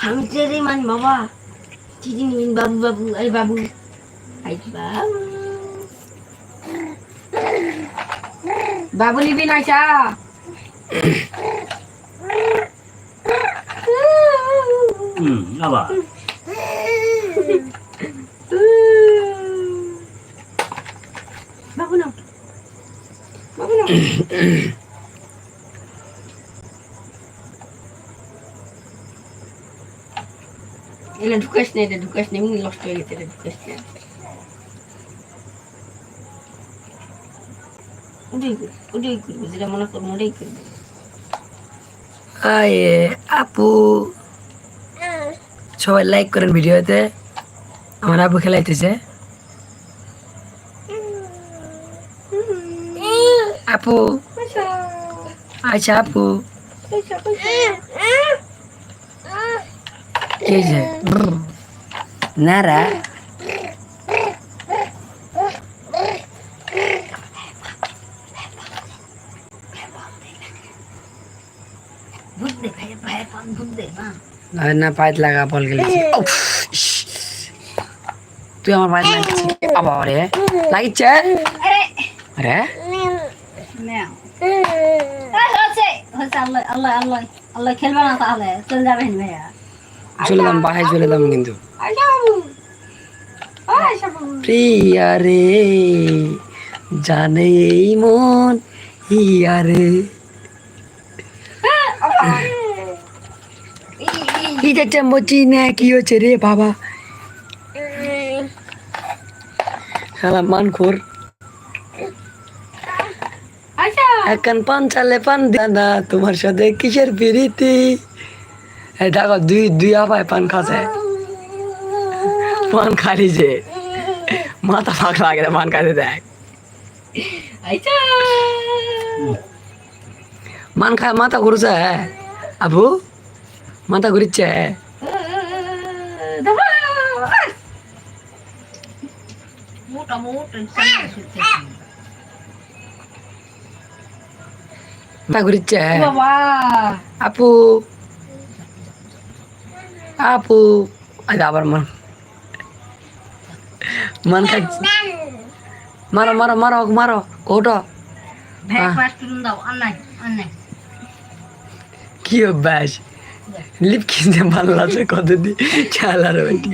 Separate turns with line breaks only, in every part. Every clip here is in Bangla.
হামছে রে মান বাবা চিঠি নিন বাবু বাবু আরে বাবু আই বাবু বাবু নিবি না চা
হুম আবার
বাবু নাও বাবু নাও এটা ঢুকাস না এটা ঢুকাস না এমনি নষ্ট হয়ে গেছে এটা ঢুকাস না। ওটাই ওটাই করবি যেটা মনে করব ওটাই করবি।
আয়ে আপু। সবাই লাইক করেন ভিডিওতে। আমার আপু খেলাইতেছে। আপু। আচ্ছা আপু। Kita Nara bunde, bae bae
pun
bunde,
mah. Lagi nafaid laga poligini. Apa boleh? Lagi Chen. Ada? চলে
দাম বাহায় চলে দাম কিন্তু। প্রিয়া রে জানে এই মন ইয়া রে। চামচি না কি হচ্ছে রে বাবা? শালা মানখোর।
আচ্ছা।
এখন পান চালে পান দাদা তোমার সাথে কিসের প্রীতি? এই দেখো দুই দুই আপায় পান খাচ্ছে। পান খালি যে। মাথা ফাঁক লাগে পান খাতে দেখ। মান খায় মাথা ঘুরছে আবু মাথা ঘুরিচ্ছে
মোটা মোটা
মাথা ঘুরিচ্ছে
বাবা।
আপু আজ আবার মন মন খাচ্ছে মারো মারো মারো মারো
ওটো
কি অভ্যাস লিপ কিনতে ভালো লাগছে কত দিন চাল আর বেটি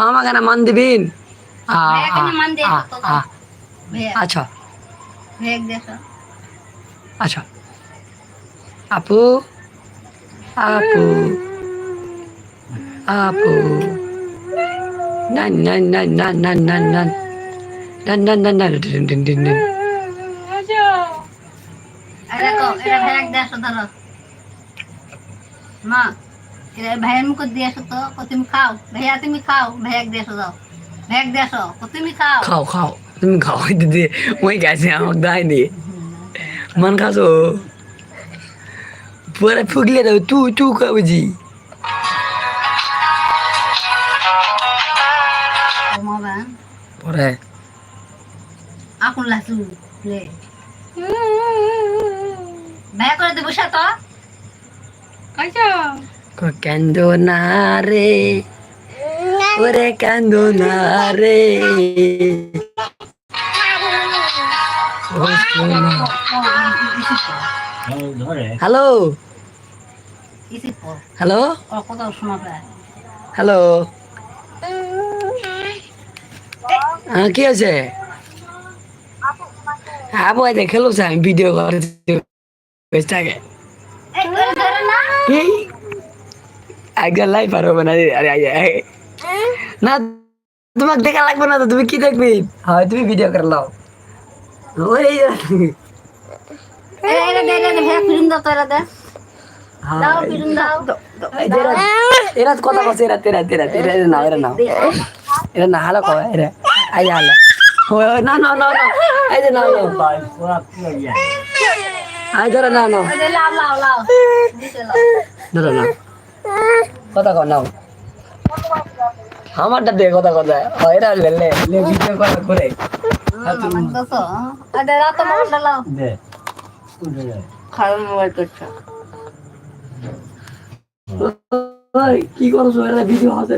আমাকে না মান দিবিন আচ্ছা আচ্ছা আপু আপু আপু nan nan nan nan nan nan nan nan nan nan nan din din din din
আরে কো এটা ভ্যাক দেখো ধরো। মা ভাইয়ের মুখ দিয়ে আসো তো তুমি খাও। ভাইয়া তুমি খাও ভ্যাক দেখো দাও ভ্যাক দেখো কো তুমি খাও।
খাও খাও তুমি খাও। দিদি ওই গেছে আমাকে দেয়নি। মান খাসো পরে ফুগলে দাও তু তু
ও বা
পরে
এখন লাসু লে ভাইয়া করে দেবো সাথে আচ্ছা
কান্দো না রে ওরে কান্দো না রে
ধরে
হ্যালো হ্যালো? হ্যালো? হ্যাঁ কি আছে? আবু আজ খেলো আমি ভিডিও করে একজন লাইভ আর হবে না। আরে। না, তোমাকে দেখা লাগবে না তো, তুমি কি দেখবি? হয়, তুমি ভিডিও করে লাও ওই কথা কছে নাও এরা না হালা কয় আই হালা না না না নাও নাও ধরো না নাও আমারটা দে কথা কথা এরা লে লে
খারাপ মোবাইল করছ।
কি করছ? এটা ভিডিও হাতে